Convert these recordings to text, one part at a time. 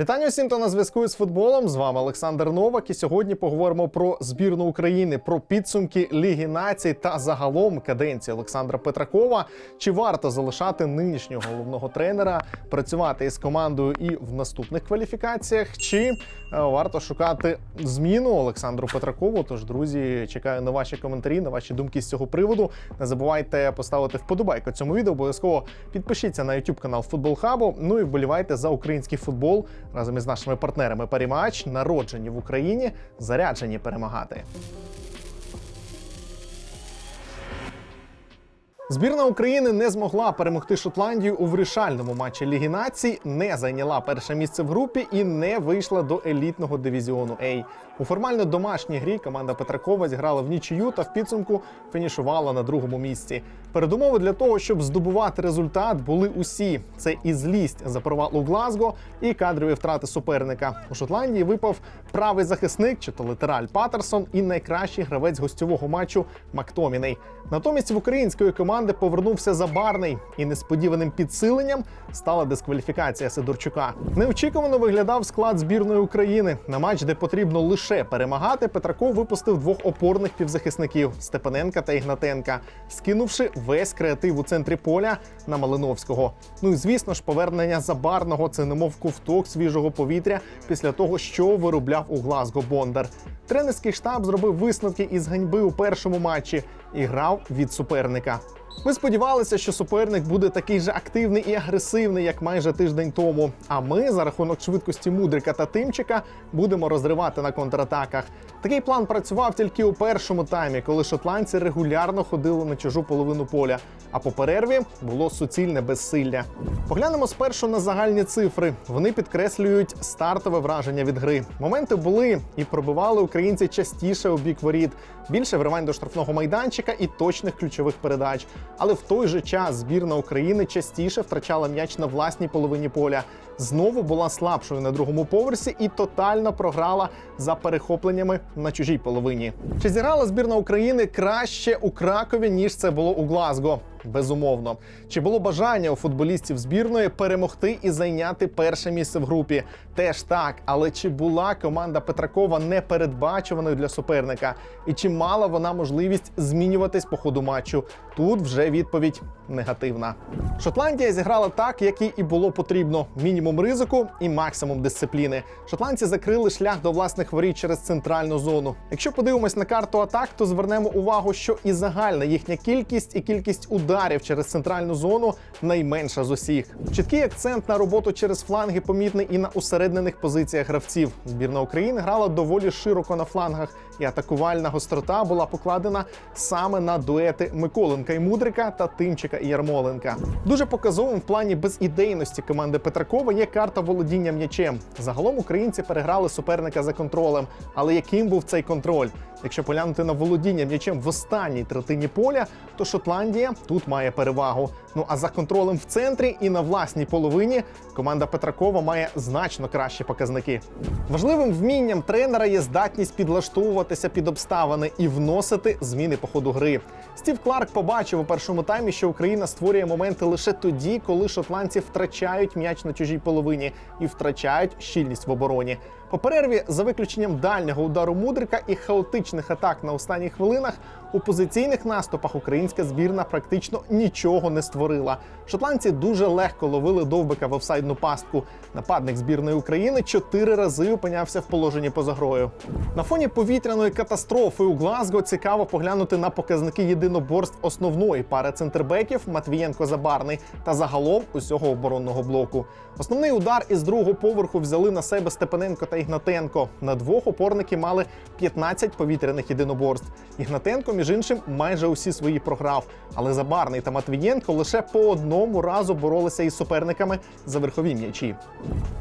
Вітання всім, хто на зв'язку з футболом. З вами Олександр Новак. І сьогодні поговоримо про збірну України, про підсумки Ліги націй та загалом каденції Олександра Петракова. Чи варто залишати нинішнього головного тренера, працювати із командою і в наступних кваліфікаціях? Чи е, варто шукати зміну Олександру Петракову? Тож, друзі, чекаю на ваші коментарі, на ваші думки з цього приводу. Не забувайте поставити вподобайку цьому відео. Обов'язково підпишіться на YouTube канал Футбол Хабу. Ну і вболівайте за український футбол разом із нашими партнерами Парімач, народжені в Україні, заряджені перемагати. Збірна України не змогла перемогти Шотландію у вирішальному матчі Ліги націй, не зайняла перше місце в групі і не вийшла до елітного дивізіону А. У формально домашній грі команда Петракова зіграла в нічию та в підсумку фінішувала на другому місці. Передумови для того, щоб здобувати результат, були усі: це і злість за провал у Глазго, і кадрові втрати суперника. У Шотландії випав правий захисник, чи то латераль Патерсон, і найкращий гравець гостьового матчу Мактоміней. Натомість в української команди повернувся Забарний, і несподіваним підсиленням стала дискваліфікація Сидорчука. Неочікувано виглядав склад збірної України на матч, де потрібно лише перемагати. Петраков випустив двох опорних півзахисників Степаненка та Ігнатенка, скинувши весь креатив у центрі поля на Малиновського. Ну і звісно ж, повернення Забарного це немов ковток свіжого повітря після того, що виробляв у Глазго Бондар. Тренерський штаб зробив висновки із ганьби у першому матчі і грав від суперника. Ми сподівалися, що суперник буде такий же активний і агресивний, як майже тиждень тому. А ми за рахунок швидкості Мудрика та Тимчика будемо розривати на контратаках. Такий план працював тільки у першому таймі, коли шотландці регулярно ходили на чужу половину поля. А по перерві було суцільне безсилля. Поглянемо спершу на загальні цифри. Вони підкреслюють стартове враження від гри. Моменти були і пробивали українці частіше у бік воріт. Більше вривань до штрафного майданчика і точних ключових передач. Але в той же час збірна України частіше втрачала м'яч на власній половині поля. Знову була слабшою на другому поверсі і тотально програла за перехопленнями на чужій половині. Чи зіграла збірна України краще у Кракові ніж це було у Глазго? Безумовно, чи було бажання у футболістів збірної перемогти і зайняти перше місце в групі? Теж так, але чи була команда Петракова непередбачуваною для суперника? І чи мала вона можливість змінюватись по ходу матчу? Тут вже відповідь негативна. Шотландія зіграла так, як їй і було потрібно: мінімум ризику і максимум дисципліни. Шотландці закрили шлях до власних воріт через центральну зону. Якщо подивимось на карту атак, то звернемо увагу, що і загальна їхня кількість і кількість ударів через центральну зону найменша з усіх. Чіткий акцент на роботу через фланги помітний і на усереднених позиціях гравців. Збірна України грала доволі широко на флангах, і атакувальна гострота була покладена саме на дуети Миколенка і Мудрика та Тимчика і Ярмоленка. Дуже показовим в плані безідейності команди Петракова є карта володіння м'ячем. Загалом українці переграли суперника за контролем. Але яким був цей контроль? Якщо поглянути на володіння м'ячем в останній третині поля, то Шотландія тут має перевагу. Ну а за контролем в центрі і на власній половині команда Петракова має значно кращі показники. Важливим вмінням тренера є здатність підлаштовуватися під обставини і вносити зміни по ходу гри. Стів Кларк побачив у першому таймі, що Україна створює моменти лише тоді, коли шотландці втрачають м'яч на чужій половині і втрачають щільність в обороні. По перерві, за виключенням дальнього удару Мудрика і хаотичних атак на останніх хвилинах, у позиційних наступах українська збірна практично нічого не створила. Шотландці дуже легко ловили довбика в офсайдну пастку. Нападник збірної України чотири рази опинявся в положенні поза грою. На фоні повітряної катастрофи у Глазго цікаво поглянути на показники єдиноборств основної пари центрбеків Матвієнко Забарний та загалом усього оборонного блоку. Основний удар із другого поверху взяли на себе Степаненко та Ігнатенко. На двох опорники мали 15 повітряних єдиноборств. Ігнатенко, між іншим, майже усі свої програв. Але Забарний та Матвієнко лише по одному разу боролися із суперниками за верхові м'ячі.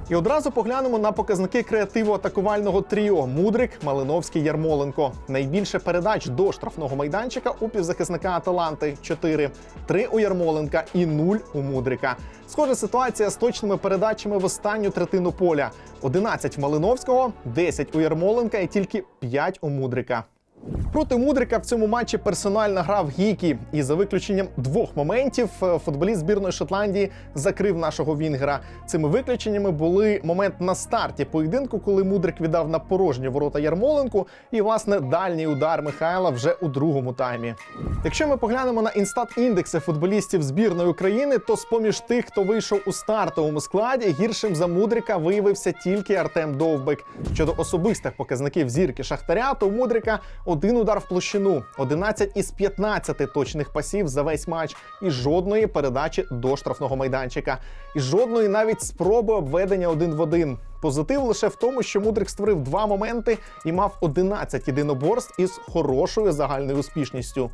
І одразу поглянемо на показники креативу атакувального тріо Мудрик, Малиновський, Ярмоленко. Найбільше передач до штрафного майданчика у півзахисника Аталанти 4, 3 у Ярмоленка і 0 у Мудрика. Схожа ситуація з точними передачами в останню третину поля: 11 в Малиновського, 10 у Ярмоленка і тільки 5 у Мудрика. Проти Мудрика в цьому матчі персонально грав Гікі, і за виключенням двох моментів е, футболіст збірної Шотландії закрив нашого Вінгера. Цими виключеннями були момент на старті поєдинку, коли Мудрик віддав на порожні ворота Ярмоленку, і власне дальній удар Михайла вже у другому таймі. Якщо ми поглянемо на інстат індекси футболістів збірної України, то з поміж тих, хто вийшов у стартовому складі, гіршим за Мудрика виявився тільки Артем Довбик. Щодо особистих показників зірки Шахтаря, то Мудрика один удар в площину, 11 із 15 точних пасів за весь матч, і жодної передачі до штрафного майданчика, і жодної навіть спроби обведення один в один. Позитив лише в тому, що Мудрик створив два моменти і мав 11 єдиноборств із хорошою загальною успішністю.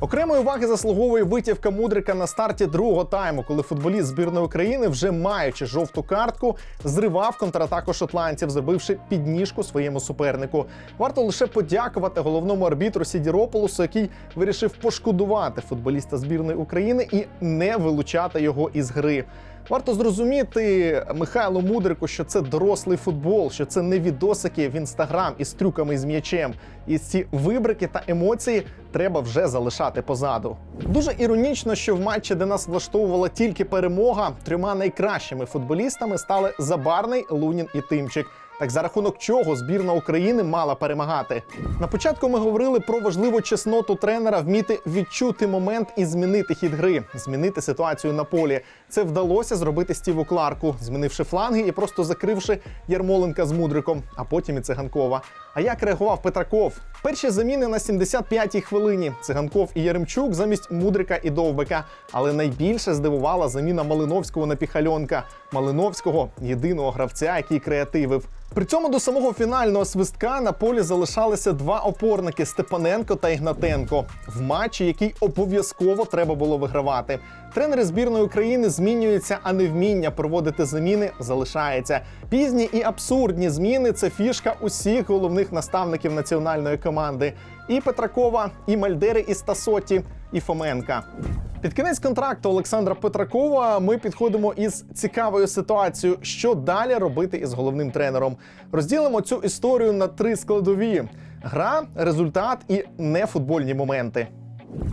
Окремої уваги заслуговує витівка Мудрика на старті другого тайму, коли футболіст збірної України, вже маючи жовту картку, зривав контратаку шотландців, зробивши підніжку своєму супернику. Варто лише подякувати головному арбітру Сідірополусу, який вирішив пошкодувати футболіста збірної України і не вилучати його із гри. Варто зрозуміти Михайлу Мудрику, що це дорослий футбол, що це не відосики в інстаграм із трюками з м'ячем. І ці вибрики та емоції треба вже залишати позаду. Дуже іронічно, що в матчі, де нас влаштовувала тільки перемога, трьома найкращими футболістами стали Забарний, Лунін і Тимчик. Так за рахунок чого збірна України мала перемагати. На початку ми говорили про важливу чесноту тренера вміти відчути момент і змінити хід гри, змінити ситуацію на полі. Це вдалося зробити Стіву Кларку, змінивши фланги і просто закривши Ярмоленка з Мудриком, а потім і циганкова. А як реагував Петраков? Перші заміни на 75-й хвилині. Циганков і Яремчук замість Мудрика і Довбика. Але найбільше здивувала заміна Малиновського на Піхальонка. Малиновського єдиного гравця, який креативив. При цьому до самого фінального свистка на полі залишалися два опорники Степаненко та Ігнатенко в матчі, який обов'язково треба було вигравати. Тренери збірної України змінюються, а невміння проводити заміни залишається. Пізні і абсурдні зміни це фішка усіх головних наставників національної команди: і Петракова, і Мальдери, і Стасоті, і Фоменка. Під кінець контракту Олександра Петракова ми підходимо із цікавою ситуацією, що далі робити із головним тренером. Розділимо цю історію на три складові: гра, результат і нефутбольні моменти.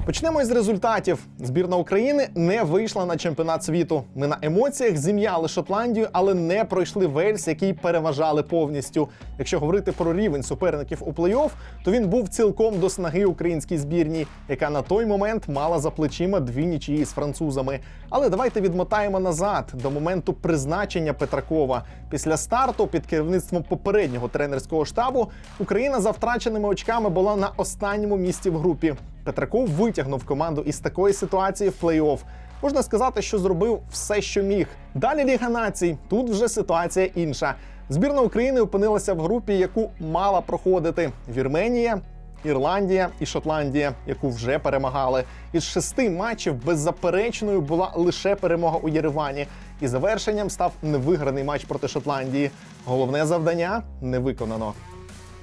Почнемо із результатів. Збірна України не вийшла на чемпіонат світу. Ми на емоціях зім'яли Шотландію, але не пройшли Вельс, який переважали повністю. Якщо говорити про рівень суперників у плей-офф, то він був цілком до снаги українській збірній, яка на той момент мала за плечима дві нічиї з французами. Але давайте відмотаємо назад до моменту призначення Петракова. Після старту під керівництвом попереднього тренерського штабу Україна за втраченими очками була на останньому місці в групі. Петраков витягнув команду із такої ситуації в плей-офф. Можна сказати, що зробив все, що міг. Далі Ліга націй. Тут вже ситуація інша. Збірна України опинилася в групі, яку мала проходити Вірменія, Ірландія і Шотландія, яку вже перемагали. Із шести матчів беззаперечною була лише перемога у Єревані. І завершенням став невиграний матч проти Шотландії. Головне завдання не виконано.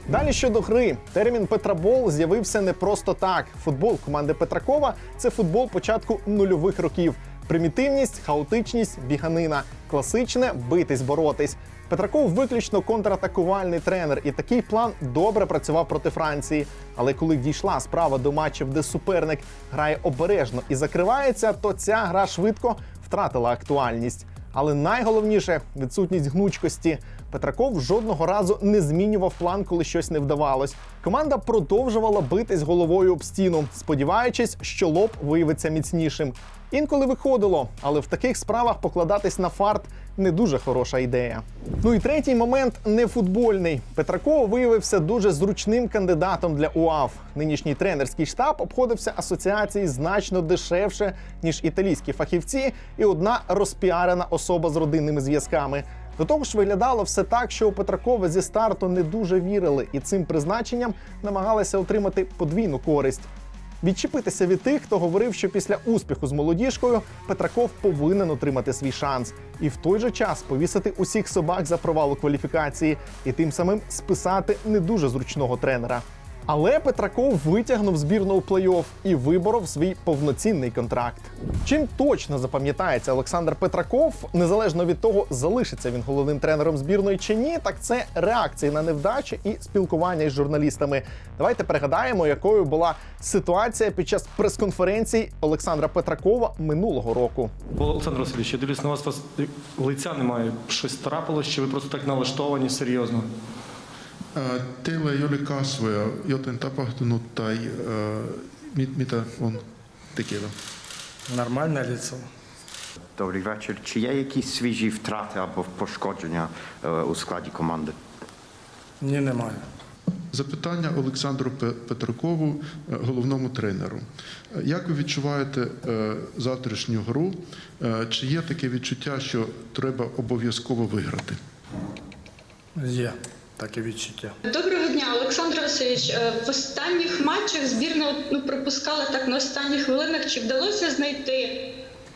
Далі щодо гри, термін Петрабол з'явився не просто так. Футбол команди Петракова це футбол початку нульових років. Примітивність, хаотичність, біганина, класичне битись, боротись. Петраков виключно контратакувальний тренер, і такий план добре працював проти Франції. Але коли дійшла справа до матчів, де суперник грає обережно і закривається, то ця гра швидко втратила актуальність. Але найголовніше відсутність гнучкості. Петраков жодного разу не змінював план, коли щось не вдавалось. Команда продовжувала битись головою об стіну, сподіваючись, що лоб виявиться міцнішим. Інколи виходило, але в таких справах покладатись на фарт не дуже хороша ідея. Ну і третій момент не футбольний. Петраков виявився дуже зручним кандидатом для УАФ. Нинішній тренерський штаб обходився асоціації значно дешевше ніж італійські фахівці, і одна розпіарена особа з родинними зв'язками. До того ж, виглядало все так, що у Петракова зі старту не дуже вірили, і цим призначенням намагалися отримати подвійну користь. Відчепитися від тих, хто говорив, що після успіху з молодіжкою Петраков повинен отримати свій шанс, і в той же час повісити усіх собак за провал у кваліфікації і тим самим списати не дуже зручного тренера. Але Петраков витягнув збірну у плей-офф і виборов свій повноцінний контракт. Чим точно запам'ятається Олександр Петраков, незалежно від того, залишиться він головним тренером збірної чи ні, так це реакції на невдачі і спілкування із журналістами. Давайте пригадаємо, якою була ситуація під час прес-конференції Олександра Петракова минулого року. Олександр Васильович, я дивлюсь на вас, вас лиця немає. Щось трапилось, чи ви просто так налаштовані серйозно? Teillä ei ole kasvoja, joten tapahtunut tai mit, mitä on tekeillä? Нормальне лицо. Добрий вечір. Чи є якісь свіжі втрати або пошкодження е, у складі команди? Ні, немає. Запитання Олександру Пе- Петракову, е, головному тренеру. Е, Як ви відчуваєте завтрашню гру? Чи є таке відчуття, що треба обов'язково виграти? Є таке відчуття. Доброго дня, Олександр Васильович. Е, В останніх матчах збірна ну, пропускала так на останніх хвилинах. Чи вдалося знайти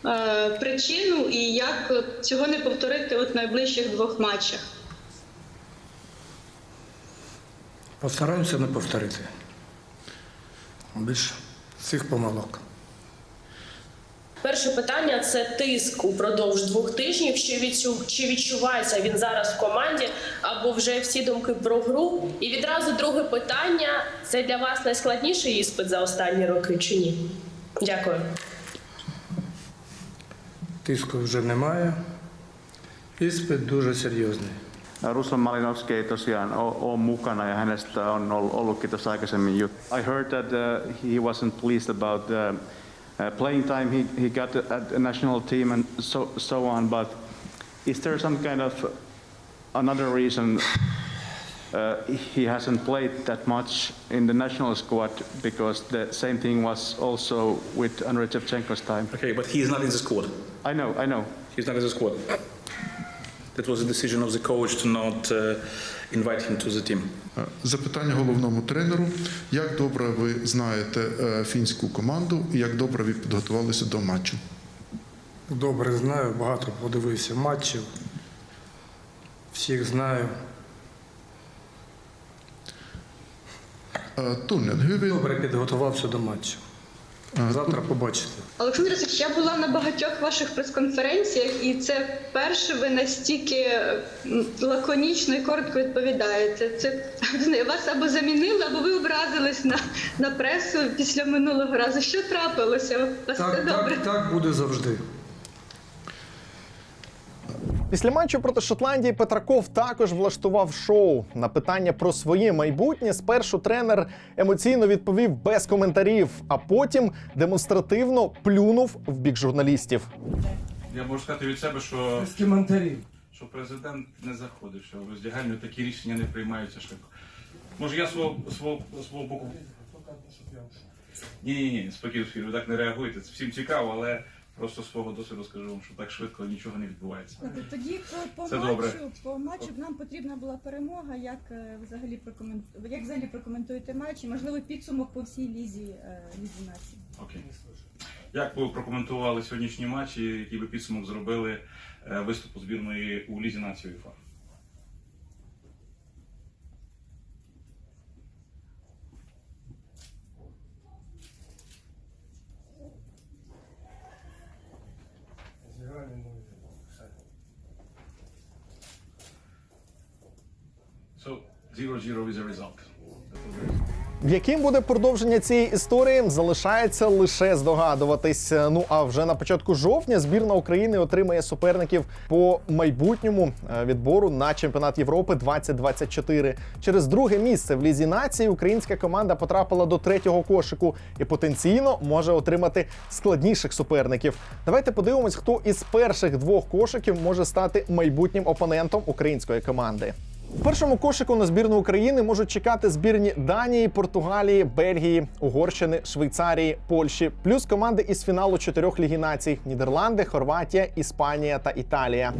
е, причину і як цього не повторити от в найближчих двох матчах? Постараємося не повторити. Більше цих помилок. Перше питання це тиск упродовж двох тижнів. Чи відчу, чи відчувається він зараз в команді, або вже всі думки про гру? І відразу друге питання: це для вас найскладніший іспит за останні роки чи ні? Дякую. Тиску вже немає. Іспит дуже серйозний. Ruslan Malinovski ei tosiaan ole, mukana ja hänestä on ol- ollutkin tuossa aikaisemmin juttu. I heard that uh, he wasn't pleased about uh, uh, playing time he, he got at the national team and so, so on, but is there some kind of another reason uh, he hasn't played that much in the national squad because the same thing was also with Andrei Shevchenko's time? Okay, but he is not in the squad. I know, I know. He's not in the squad. That was a decision of the coach to not uh, invite him to the team. Е, Запитання головному тренеру. Як добре ви знаєте е, фінську команду і як добре ви підготувалися до матчу? Добре знаю, багато подивився матчів. Всіх знаю. Е. Добре підготувався до матчу. Завтра побачите. Олександр я була на багатьох ваших прес-конференціях, і це вперше ви настільки лаконічно і коротко відповідаєте. Це вас або замінили, або ви образились на, на пресу після минулого разу. Що трапилося? Вас все Так, добре? так, так буде завжди. Після матчу проти Шотландії Петраков також влаштував шоу. На питання про своє майбутнє спершу тренер емоційно відповів без коментарів, а потім демонстративно плюнув в бік журналістів. Я можу сказати від себе, що, Без коментарів. що президент не заходить, що в роздягальню такі рішення не приймаються швидко. Може, я свого свого свого боку. Ні, ні, ні, спокійно, спокійно, ви так не реагуєте. Це всім цікаво, але просто з свого досвіду скажу вам, що так швидко нічого не відбувається. Тоді по, по Це матчу, добре. по матчу нам потрібна була перемога. Як е, взагалі прокомент... як взагалі прокоментуєте матч? І, можливо, підсумок по всій лізі е, лізі нації. Окей. Як ви прокоментували сьогоднішні матчі, який би підсумок зробили е, виступу збірної у Лізі нації УЄФА? Яким буде продовження цієї історії, залишається лише здогадуватись. Ну а вже на початку жовтня збірна України отримає суперників по майбутньому е, відбору на чемпіонат Європи 2024. Через друге місце в лізі нації українська команда потрапила до третього кошику і потенційно може отримати складніших суперників. Давайте подивимось, хто із перших двох кошиків може стати майбутнім опонентом української команди. У першому кошику на збірну України можуть чекати збірні Данії, Португалії, Бельгії, Угорщини, Швейцарії, Польщі, плюс команди із фіналу чотирьох лігі націй: Нідерланди, Хорватія, Іспанія та Італія.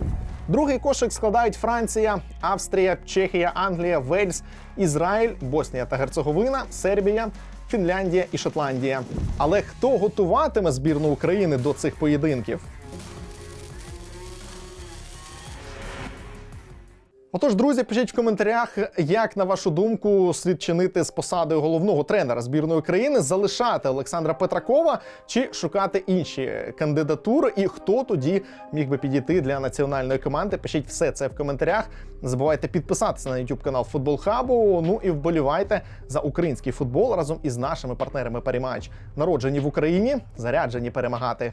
Другий кошик складають Франція, Австрія, Чехія, Англія, Вельс, Ізраїль, Боснія та Герцеговина, Сербія. Фінляндія і Шотландія. Але хто готуватиме збірну України до цих поєдинків? Отож, друзі, пишіть в коментарях, як на вашу думку слід чинити з посадою головного тренера збірної країни, залишати Олександра Петракова чи шукати інші кандидатури, і хто тоді міг би підійти для національної команди. Пишіть все це в коментарях. Не забувайте підписатися на YouTube канал Футбол Хабу. Ну і вболівайте за український футбол разом із нашими партнерами Парімач. Народжені в Україні, заряджені перемагати.